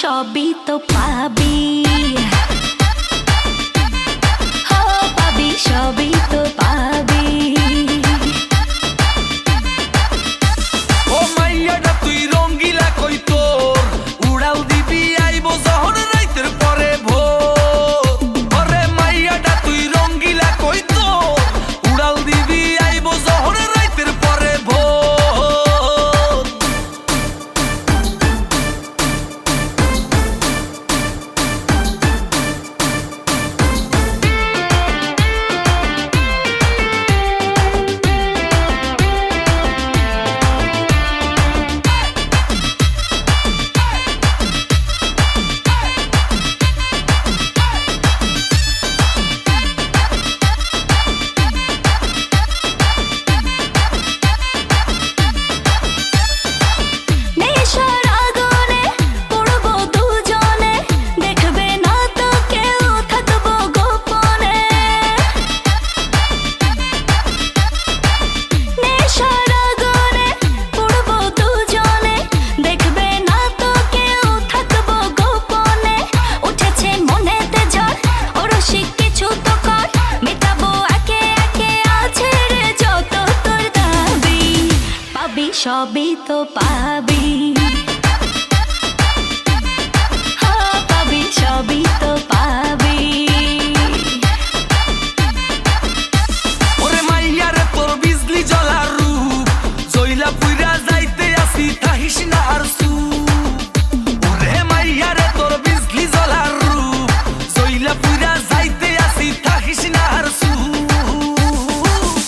সবই তো পাবি। তবে তো পাবে।